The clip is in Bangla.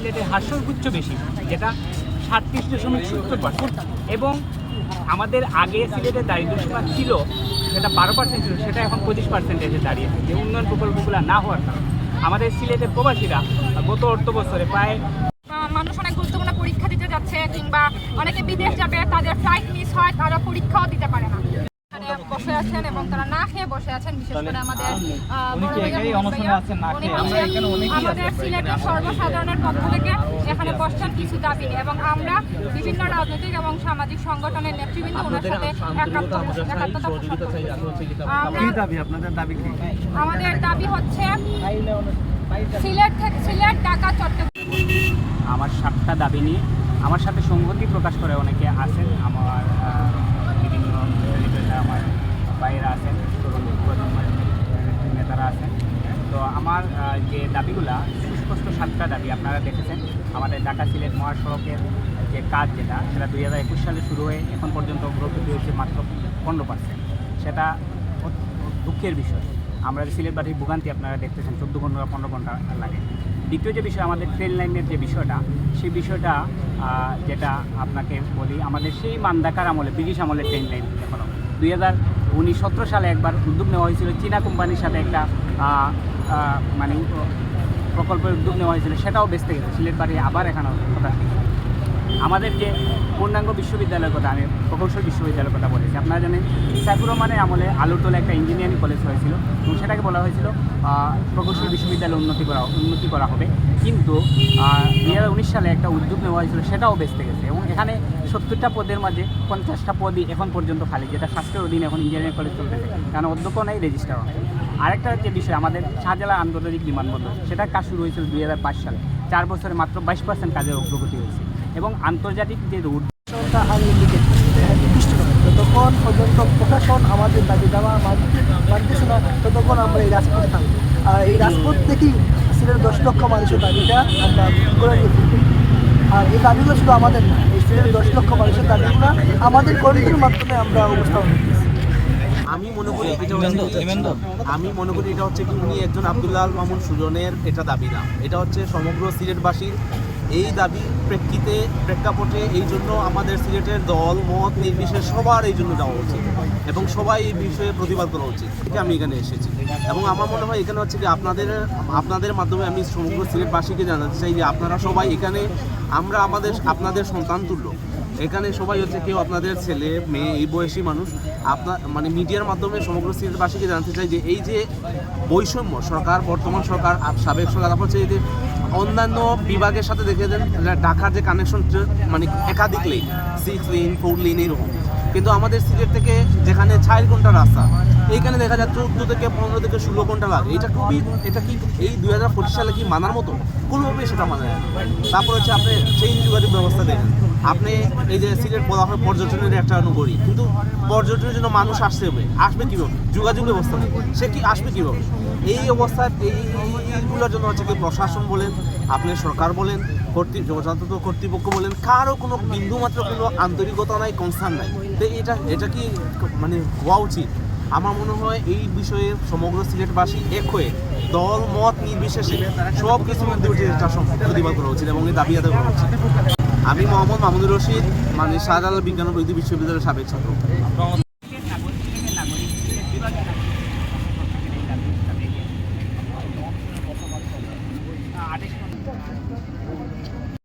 সিলেটের হাস্যগুচ্ছ বেশি, যেটা সাতত্রিশ দশমিক সত্তর পার্সেন্ট এবং আমাদের আগে সিলেটের দারিদ্র সীমা ছিল, সেটা বারো পার্সেন্ট ছিল, সেটা এখন পঁচিশ পার্সেন্টেজে দাঁড়িয়েছে। যে উন্নয়ন প্রকল্পগুলো না হওয়ার কারণে। আমাদের সিলেটের প্রবাসীরা গত অর্থ বছরে প্রায় মানুষ অনেক গুরুত্বপূর্ণ পরীক্ষা দিতে যাচ্ছে, কিংবা অনেকে বিদেশ যাবে, তাদের ফ্লাইট মিস হয়, তারা পরীক্ষাও দিতে পারে না। বসে আছেন এবং তারা না খেয়ে বসে আছেন বিশেষ করে আমাদের সিলেটের সর্বসাধারণের পক্ষ থেকে এখানে বসছেন কিছু দাবি এবং আমরা বিভিন্ন রাজনৈতিক এবং সামাজিক সংগঠনের নেতৃবৃন্দ ওনার সাথে আমাদের দাবি? হচ্ছে সিলেট থেকে সিলেট ঢাকা চট্টগ্রাম। আমার সাতটা দাবি নিয়ে আমার সাথে সংহতি প্রকাশ করে অনেকে আছেন। আমার আহ, বিভিন্ন celebrity আমার বাইরা আছেন তরুণ প্রজন্মের নেতারা আছেন তো আমার আহ, যে দাবিগুলা সুস্পষ্ট সাতটা দাবি আপনারা দেখেছেন। আমাদের ঢাকা সিলেট মহাসড়কের যে কাজ যেটা, সেটা দুই হাজার একুশ সালে শুরু হয়ে এখন পর্যন্ত অগ্রগতি হয়েছে মাত্র পনেরো পার্সেন্ট সেটা দুঃখের বিষয়। আমরা যে সিলেটবাড়ির ভোগান্তি আপনারা দেখতেছেন, চোদ্দ ঘণ্টা পনেরো ঘণ্টা লাগে। দ্বিতীয় যে বিষয়, আমাদের ট্রেন লাইনের যে বিষয়টা, সেই বিষয়টা যেটা আপনাকে বলি, আমাদের সেই মান্দাকার আমলে, ব্রিটিশ আমলে ট্রেন লাইন এখনও দুই হাজার উনিশ সালে একবার উদ্যোগ নেওয়া হয়েছিল। চীনা কোম্পানির সাথে একটা মানে প্রকল্পের উদ্যোগ নেওয়া হয়েছিল। সেটাও বেঁচতে গেছে। সিলেট বাড়ি আবার এখানে কথা আমাদের যে পূর্ণাঙ্গ বিশ্ববিদ্যালয়ের কথা, আমি প্রকৌশল বিশ্ববিদ্যালয়ের কথা বলেছি। আপনারা জানেন, সাইফুর রহমানের আমলে আলুরতলা একটা ইঞ্জিনিয়ারিং কলেজ হয়েছিল এবং সেটাকে বলা হয়েছিল প্রকৌশল বিশ্ববিদ্যালয় উন্নতি করা উন্নতি করা হবে। কিন্তু দুই হাজার উনিশ সালে একটা উদ্যোগ নেওয়া হয়েছিল, সেটাও বেঁচতে গেছে। এবং এখানে সত্তরটা পদের মাঝে পঞ্চাশটা পদই এখন পর্যন্ত খালি, যেটা স্বাস্থ্যের অধীনে এখন ইঞ্জিনিয়ারিং কলেজ চলতেছে। কারণ অধ্যক্ষ নেই রেজিস্টার আরেকটা যে বিষয়, আমাদের শাহজালাল আন্তর্জাতিক বিমানবন্দর সেটার কাজ শুরু হয়েছিল দুই হাজার পাঁচ সালে। চার বছরে মাত্র বাইশ পার্সেন্ট কাজের অগ্রগতি হয়েছে। এবং আন্তর্জাতিক যে রুট যতক্ষণ পর্যন্ত প্রশাসন আমাদের দাবি মানতে মানতেছে না, ততক্ষণ আমরা এই রাজপথে থাকব। আর এই রাজপথ থেকেই সিলেটের দশ লক্ষ মানুষের দাবিটা আমরা করে নিয়ে আর এই দাবিগুলো শুধু আমাদের না এই সিলেটের দশ লক্ষ মানুষের দাবিগুলো আমাদের কর্মীদের মাধ্যমে আমরা অবস্থান করতেছি আমি মনে করি এটা আমি মনে করি এটা হচ্ছে কি উনি একজন আবদুল্লাহ মামুন সুজনের এটা দাবি না। এটা হচ্ছে সমগ্র সিলেটবাসীর এই দাবি প্রেক্ষিতে, প্রেক্ষাপটে এই জন্য আমাদের সিলেটের দল, মত নির্বিশেষ সবার এই জন্য যাওয়া উচিত এবং সবাই এই বিষয়ে প্রতিবাদ করা উচিত। এটা আমি এখানে এসেছি। এবং আমার মনে হয় এখানে হচ্ছে কি আপনাদের আপনাদের মাধ্যমে আমি সমগ্র সিলেটবাসীকে জানাতে চাই যে আপনারা সবাই এখানে, আমরা আমাদের, আপনাদের সন্তান তুল্য। এখানে সবাই হচ্ছে কেউ আপনাদের ছেলে, মেয়ে, এই বয়সী মানুষ আপনার মানে মিডিয়ার মাধ্যমে সমগ্র সিলেটবাসীকে জানতে চাই যে এই যে বৈষম্য সরকার, বর্তমান সরকার সাবেক সরকার, তারপর হচ্ছে এই যে অন্যান্য বিভাগের সাথে দেখে দেন ঢাকার যে কানেকশন মানে একাধিক lane six lane four lane এরকম। কিন্তু আমাদের সিলেট থেকে যেখানে চার ঘণ্টা রাস্তা এইখানে দেখা যায় চোদ্দ থেকে পনেরো থেকে ষোলো ঘণ্টা লাগে। এটা খুবই, এটা কি এই দুই হাজার পঁচিশ সালে কি মানার মতো কোনোভাবেই সেটা মানে না। তারপর হচ্ছে আপনি সেই যোগাযোগ ব্যবস্থা দেখেন। আপনি এই যে সিলেট বলা হয় পর্যটনের একটা নগরী। কিন্তু পর্যটনের জন্য মানুষ আসতে হবে আসবে কীভাবে? যোগাযোগ ব্যবস্থা নেই। সে কি আসবে কীভাবে? এই অবস্থায় এই এইগুলোর জন্য হচ্ছে কি প্রশাসন বলেন, আপনি সরকার বলেন, কর্তৃ যথাযথ কর্তৃপক্ষ বলেন কারও কোনো বিন্দুমাত্র কোনো আন্তরিকতা নাই কনসার্ন নাই। তো এটা এটা কি মানে হওয়া উচিত? আমার মনে হয় এই বিষয়ে সমগ্র সিলেটবাসী এক হয়ে দল, মত নির্বিশেষে সব সব প্রতিবাদ করা উচিত এবং দাবি আদায় করা উচিত আমি মোহাম্মদ মাহমুদুর রশিদ মানে শাহজালাল বিজ্ঞান ও প্রযুক্তি বিশ্ববিদ্যালয়ের সাবেক ছাত্র।